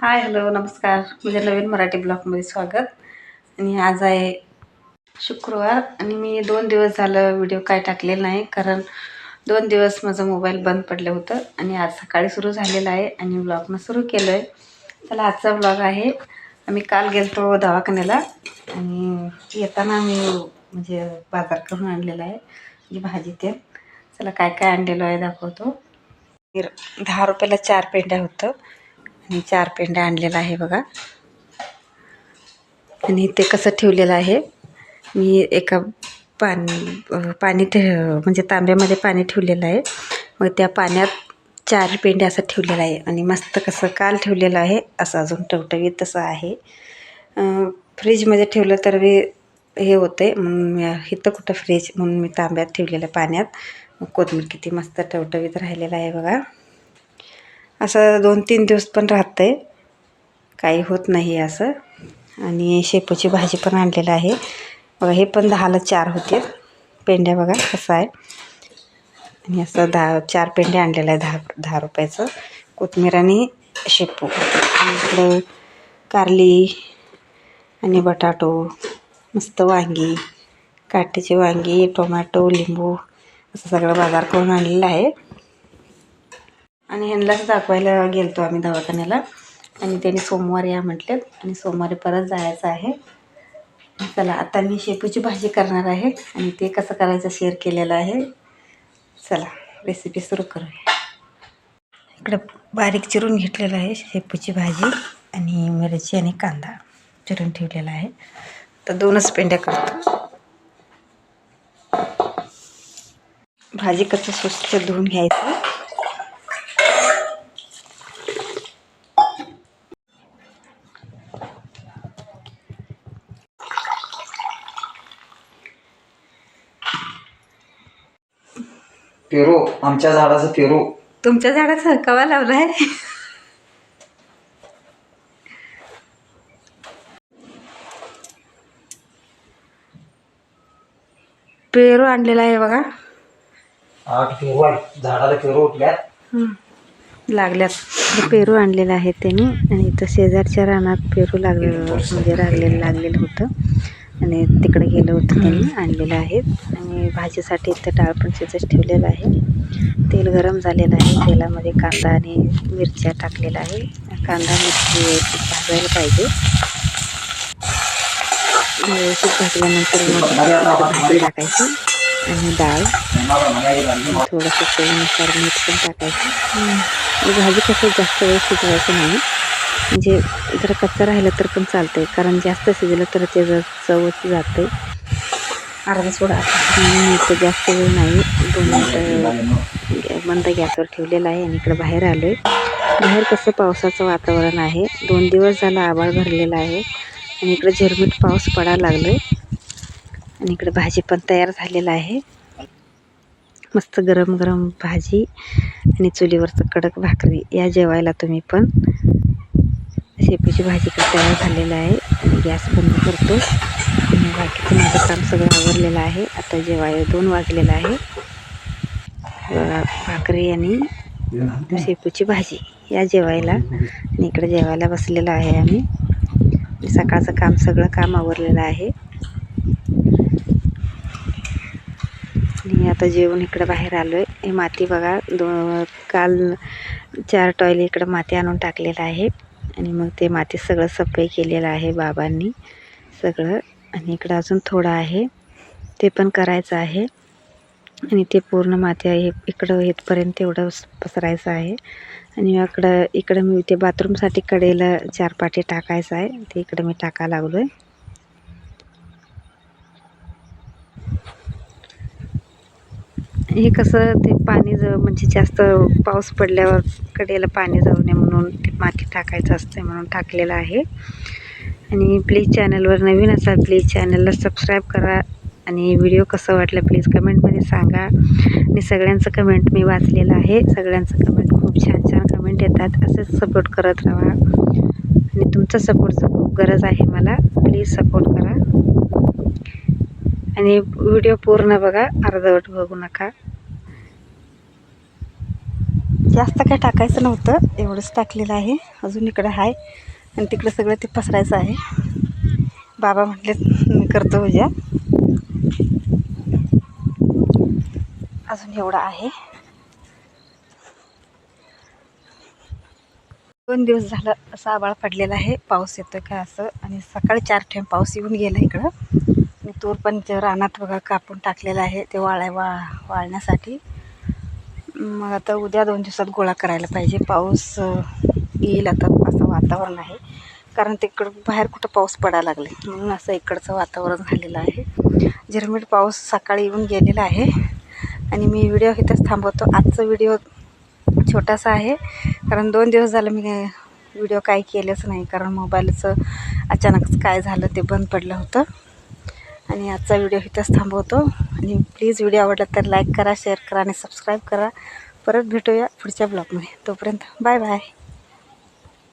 Hi hello नमस्कार. माझ्या नवीन मराठी ब्लॉगमध्ये स्वागत. आणि आज आहे शुक्रवार आणि मी दोन दिवस झालं व्हिडिओ काय टाकलेला नाही कारण दोन दिवस माझं मोबाईल बंद पडलं होतं आणि आज सकाळी सुरू झालेलं आहे आणि ब्लॉगनं सुरू केलं आहे चला आजचा ब्लॉग आहे. आम्ही काल गेलतो दवाखान्याला आणि येताना मी म्हणजे बाजार करून आणलेला आहे म्हणजे भाजी ते चला काय काय आणलेलो आहे दाखवतो. दहा रुपयाला चार पेंड्या होतं. मी चार पेंड्या आणलेला आहे बघा. आणि ते कसं ठेवलेलं आहे मी एका पाणी पाणी ठे म्हणजे तांब्यामध्ये पाणी ठेवलेलं आहे. मग त्या पाण्यात चार पेंडे असं ठेवलेलं आहे आणि मस्त कसं काल ठेवलेलं आहे असं अजून टवटवीत तसं आहे. फ्रीजमध्ये ठेवलं तर हे होतं आहे म्हणून मी इथं कुठं फ्रीज म्हणून मी तांब्यात ठेवलेलं पाण्यात. मग किती मस्त टवटवीत राहिलेलं आहे बघा. असं दोन तीन दिवस पण राहतं आहे काही होत नाही असं. आणि शेपूची भाजी पण आणलेलं आहे. बघा हे पण दहाला चार होते. पेंड्या बघा कसं आहे. आणि असं दहा चार पेंड्या आणलेलं आहे दहा दहा रुपयाचं. कोथमीर आणि शेपू. आणि इकडं कारली आणि बटाटो मस्त वांगी काटेची वांगी टोमॅटो लिंबू असं सगळं बाजार करून आणलेलं आहे. आणि ह्यांनाच दाखवायला गेलतो आम्ही दवाखान्याला. आणि त्यांनी सोमवार या म्हटलेत आणि सोमवारी परत जायचं आहे. चला आता मी शेपूची भाजी करणार आहे आणि ते कसं करायचं शेअर केलेलं आहे. चला रेसिपी सुरू करूया. इकडं बारीक चिरून घेतलेलं आहे शेपूची भाजी आणि मिरची आणि कांदा चिरून ठेवलेला आहे. तर दोनच पेंड्या करतो. भाजी कसं स्वच्छ धुवून घ्यायचं. पेरू आमच्या झाडाचं पेरू. तुमच्या झाडाचं कवा लावलं आहे पेरू आणलेला आहे बघा. आठ पेरू आहे झाडाला पेरू उठल्यात. हं. लागल्यात. हे पेरू आणलेलं आहे त्यांनी. आणि इथं शेजारच्या रानात पेरू लागलेलं म्हणजे लागलेलं लागलेलं होतं. आणि तिकडे गेलं होतं त्यांनी आणलेलं आहे आणि भाजीसाठी इथं डाळ पण शिजत ठेवलेलं आहे. तेल गरम झालेलं आहे. तेलामध्ये कांदा आणि मिरच्या टाकलेल्या आहे कांदा मिरची व्यवस्थित भाजायला पाहिजे. व्यवस्थित भाजल्यानंतर मग भाजी टाकायची. आणि डाळ. थोडंसं चवीनुसार मीठ पण टाकायचं. भाजी कसं जास्त वेळ शिजवायचं नाही. म्हणजे जर कच्चं राहिलं तर पण चालतं आहे कारण जास्त शिजलं तर त्याचं चवच जाते अर्धा सोडा. मीठ जास्त वेळ नाही. दोन मिनटं मंद गॅसवर ठेवलेलं आहे आणि इकडं बाहेर आलो आहे बाहेर कसं पावसाचं वातावरण आहे. दोन दिवस झालं आभाळ भरलेलं आहे. आणि इकडं झिरमीट पाऊस पडायला लागलो आहे आणि इकडे भाजी पण तयार झालेलं आहे. मस्त गरम गरम भाजी आणि चुलीवरचं कडक भाकरी या जेवायला तुम्ही पण शेपूची भाजी तयार झालेलं आहे. आणि गॅस बंद करतो. बाकीचं माझं काम सगळं आवरलेलं आहे. आता जेवाय दोन वाजलेलं आहे. भाकरी आणि शेपूची भाजी या जेवायला. आणि इकडे जेवायला बसलेलं आहे आम्ही. सकाळचं काम सगळं काम आवरलेलं आहे. आणि आता जेवण इकडं बाहेर आलो आहे हे माती बघा दो काल चार टॉयले इकडं माती आणून टाकलेलं आहे. आणि मग ते माती सगळं सफाई केलेलं आहे बाबांनी सगळं. आणि इकडं अजून थोडं आहे. ते पण करायचं आहे. आणि ते पूर्ण माती आहे इकडं इथपर्यंत तेवढं पसरायचं आहे. आणि इकडं इकडं मी ते बाथरूमसाठी कडेला चार पाटी टाकायचं आहे. ते इकडं मी टाका लागलो आहे हे कसं ते पाणी ज म्हणजे जास्त पाऊस पडल्यावर कडेला पाणी जाऊ नये म्हणून ते माती टाकायचं असतं म्हणून टाकलेलं आहे. आणि प्लीज चॅनलवर नवीन असाल प्लीज चॅनलला सबस्क्राईब करा. आणि व्हिडिओ कसं वाटलं प्लीज कमेंटमध्ये सांगा. आणि सगळ्यांचं कमेंट मी वाचलेलं आहे. सगळ्यांचं कमेंट खूप छान छान कमेंट येतात. असंच सपोर्ट करत राहा. आणि तुमचा सपोर्टचं खूप गरज आहे मला. प्लीज सपोर्ट करा. आणि व्हिडिओ पूर्ण बघा अर्धवट बघू नका. जास्त काय टाकायचं नव्हतं एवढंच टाकलेलं आहे. अजून इकडं आहे आणि तिकडं सगळं ते पसरायचं आहे. बाबा म्हटले मी करतो उद्या. अजून एवढं आहे. दोन दिवस झालं असं आबाळ पडलेला आहे पाऊस येतोय का असं. आणि सकाळी चार टाईम पाऊस येऊन गेला इकडं. तूर पण ते रानात बघा कापून टाकलेलं आहे ते वाळाय वा वाळण्यासाठी. मग आता उद्या दोन दिवसात गोळा करायला पाहिजे. पाऊस येईल आता असं वातावरण आहे. कारण तिकडं बाहेर कुठं पाऊस पडायला लागले. म्हणून असं इकडचं वातावरण झालेलं आहे. झिरमीट पाऊस सकाळी येऊन गेलेला आहे. आणि मी व्हिडिओ इथंच थांबवतो. आजचा व्हिडिओ छोटासा आहे. कारण दोन दिवस झालं मी व्हिडिओ काही केलेच नाही. कारण मोबाईलचं अचानकच काय झालं ते बंद पडलं होतं. आणि आजचा व्हिडिओ इथंच थांबवतो. आणि प्लीज व्हिडिओ आवडला तर लाईक करा शेअर करा आणि सबस्क्राईब करा. परत भेटूया पुढच्या ब्लॉगमध्ये तोपर्यंत बाय बाय